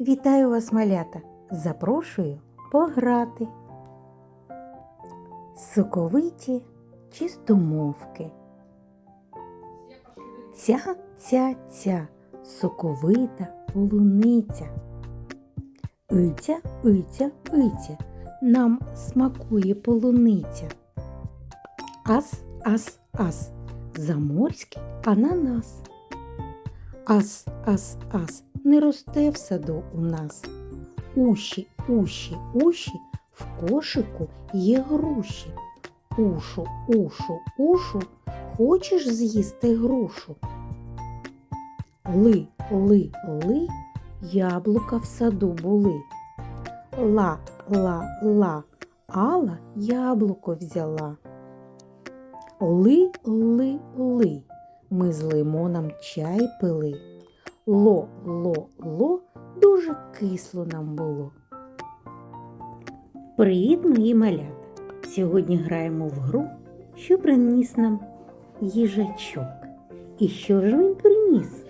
Вітаю вас, малята! Запрошую пограти. Соковиті чистомовки. Ця ця ця соковита полуниця. Иця, иця, иця, нам смакує полуниця. Ас, ас, ас, заморський ананас. Ас, ас, ас, не росте в саду у нас. Уші, уші, уші, в кошику є груші. Ушу, ушу, ушу, хочеш з'їсти грушу? Ли, ли, ли, яблука в саду були. Ла, ла, ла, Алла яблуко взяла. Ли, ли, ли, ми з лимоном чай пили. Ло, ло, ло, дуже кисло нам було. Привіт, мої малята! Сьогодні граємо в гру, що приніс нам їжачок. І що ж він приніс?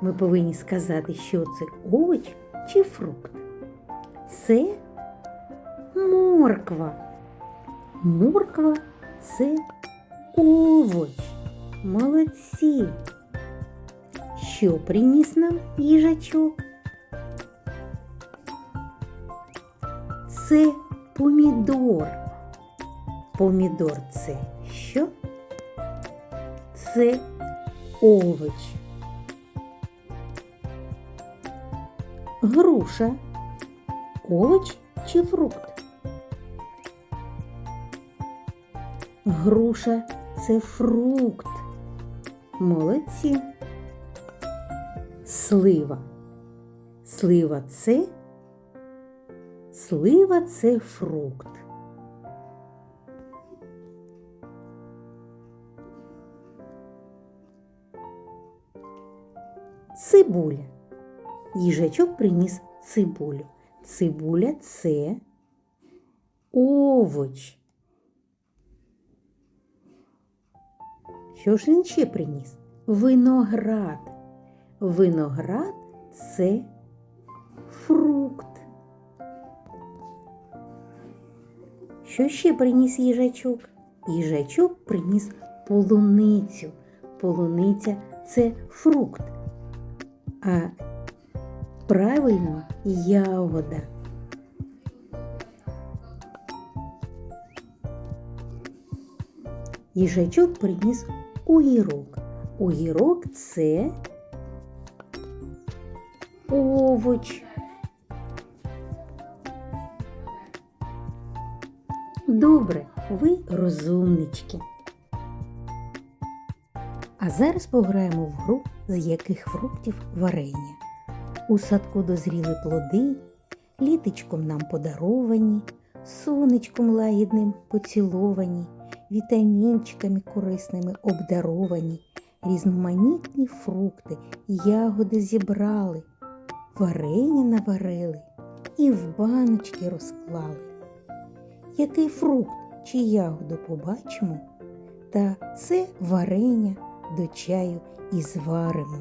Ми повинні сказати, що це овоч чи фрукт. Це морква. Морква це овоч. Молодці. Що приніс нам їжачок? Це помідор. Помідор це що? Це овоч. Груша. Овоч чи фрукт? Груша це фрукт. Молодці. Слива. Слива це Слива це фрукт. Цибуля. Їжачок приніс цибулю. Цибуля це овоч. Що ж він ще приніс? Виноград. Виноград це фрукт. Що ще приніс їжачок? Їжачок приніс полуницю. Полуниця це фрукт. А правильно ягода. Їжачок приніс огірок. Огірок це овоч. Добре, ви розумнички. А зараз пограємо в гру, з яких фруктів варення. У садку дозріли плоди, літочком нам подаровані, сонечком лагідним поціловані, вітамінчиками корисними обдаровані, різноманітні фрукти, ягоди зібрали, варення наварили і в баночки розклали. Який фрукт чи ягоду побачимо, та це варення до чаю і зваримо.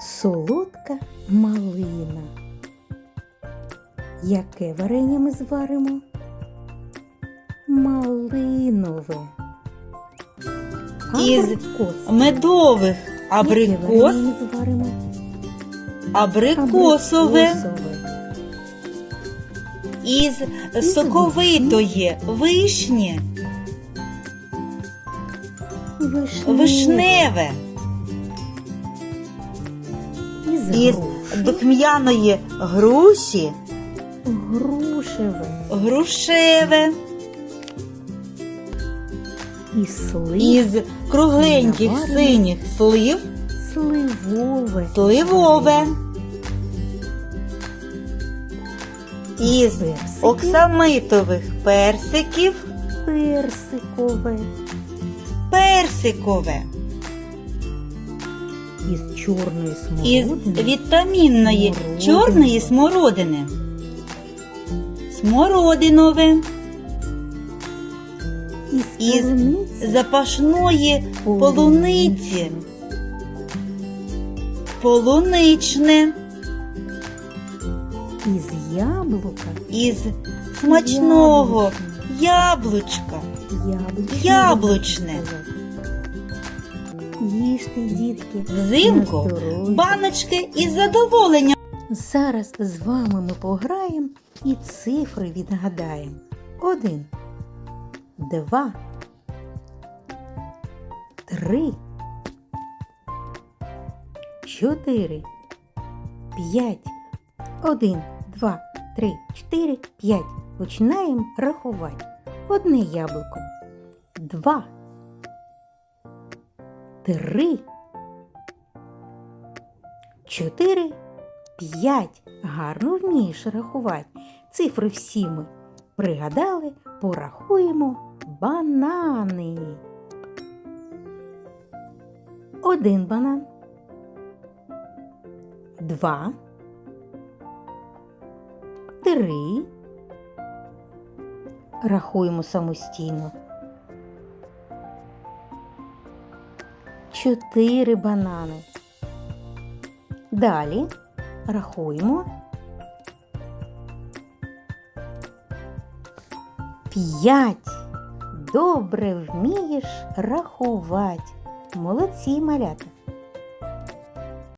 Солодка малина. Яке варення ми зваримо? Малинове. Із медових. Абрикос, абрикосове, із соковитої вишні, Вишневе. із духм'яної груші, грушеве. грушеве, Із слив. із кругленьких синіх слив, сливове. сливове, із Персиків. оксамитових персиків, Персикове. персикове, Із чорної із смородини. вітамінної Смородинове. чорної смородини, смородинове, Із Із запашної полуниці. Полуничне. Із яблука. Із смачного яблучка. Яблучне. Яблучне. Їжте, дітки. Взимку баночки із задоволенням. Зараз з вами ми пограємо і цифри відгадаємо. Один, два, три, чотири, п'ять. Один, два, три, чотири, п'ять. Починаємо рахувати. Одне яблуко. Два. Три. Чотири. П'ять. Гарно вмієш рахувати. Цифри всі ми пригадали, порахуємо банани. Один банан. Два. Три. Рахуємо самостійно. Чотири банани. Далі рахуємо. П'ять. Добре вмієш рахувати. Молодці, малята.